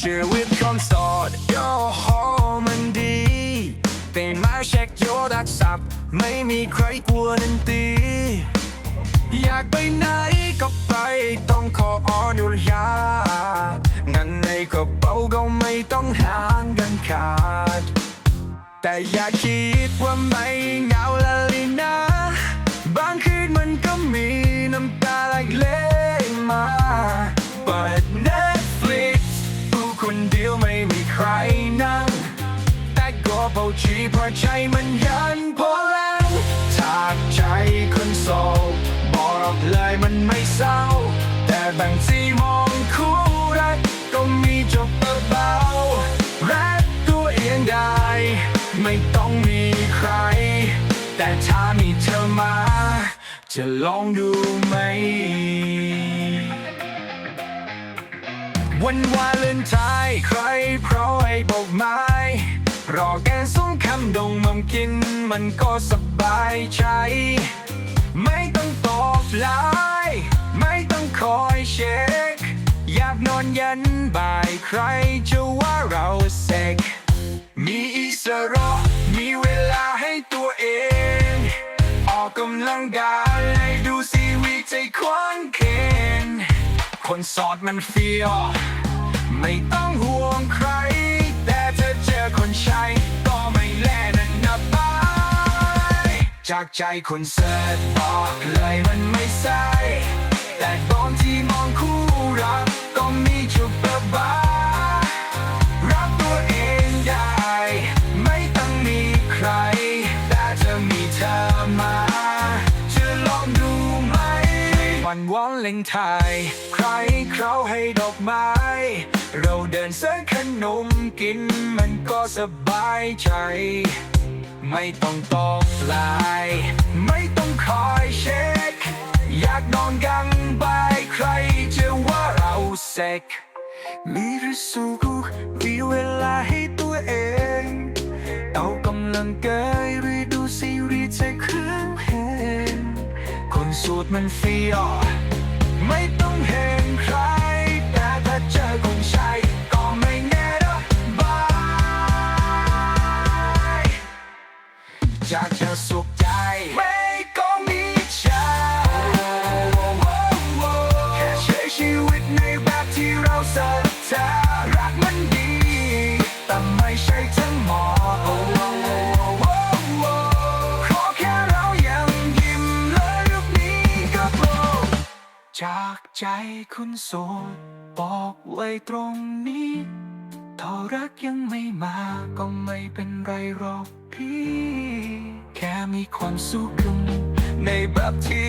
ชีวิตคนโสดโยโฮมันดีเป็นมาเช็คโยดักสับไม่มีใครกลัวนันตีอยากไปไหนก็ไปต้องขออนุญาตเงินในกระเป๋าก็ไม่ต้องหางกันขาด แต่อย่าคิดว่าไม่เหงาละลินะ บางคืนมันก็มีน้ำตาไหลเลมาเปิด Netflix ดูคนเดียวไม่มีใครนั่ง แต่ก็เบาชีเพราะใจมันยันพอแล้วถ้าใจคนโสดบอกเลยมันไม่เศร้า แต่บางทีมอง ไม่ต้องมีใคร แต่ถ้ามีเธอมา จะลองดูไหม วันวาเลนไทน์ใครเพราะไอ้บอกไม้ รอแกนส่งคำดงมัมกิน มันก็สบายใจ ไม่ต้องตอบไลน์ไม่ต้องคอยเช็ค อยากนอนยันบ่ายใครจะว่าเราเซ็ก มีอิสระ มีเวลาให้ตัวเอง ออกกำลังกายให้ดูซีวีใจควันเคนคนสอดมันเฟียวไม่ต้องห่วงใคร แต่ถ้าเจอคนใช้ก็ไม่แลนันนะบายจากใจคนเสิร์ชบอ วันวันเล่งไทยใครเขาให้ดอกไม้ เราเดินซื้อขนมกินมันก็สบายใจ ไม่ต้องตอบไลน์ไม่ต้องคอยเช็ค อยากนอนกังบายใครจะว่าเราเซ็กมีหรือสูมีเวลาให้ตัวเอง เอากำลังกายหรือดูซีรีส์ใจคืน สูตรมันเฟียไม่ต้องเห็นใคร แต่ถ้าเจอคนใช่ก็ไม่แน่นะบายจากจะสุขใจไม่ก็มีใจแค่ใช้ชีวิตในแบบที่เราศรัทธา จากใจคุณโสดบอกไว้ตรงนี้ ถ้ารักยังไม่มาก็ไม่เป็นไรหรอกพี่ แค่มีความสุขในแบบที่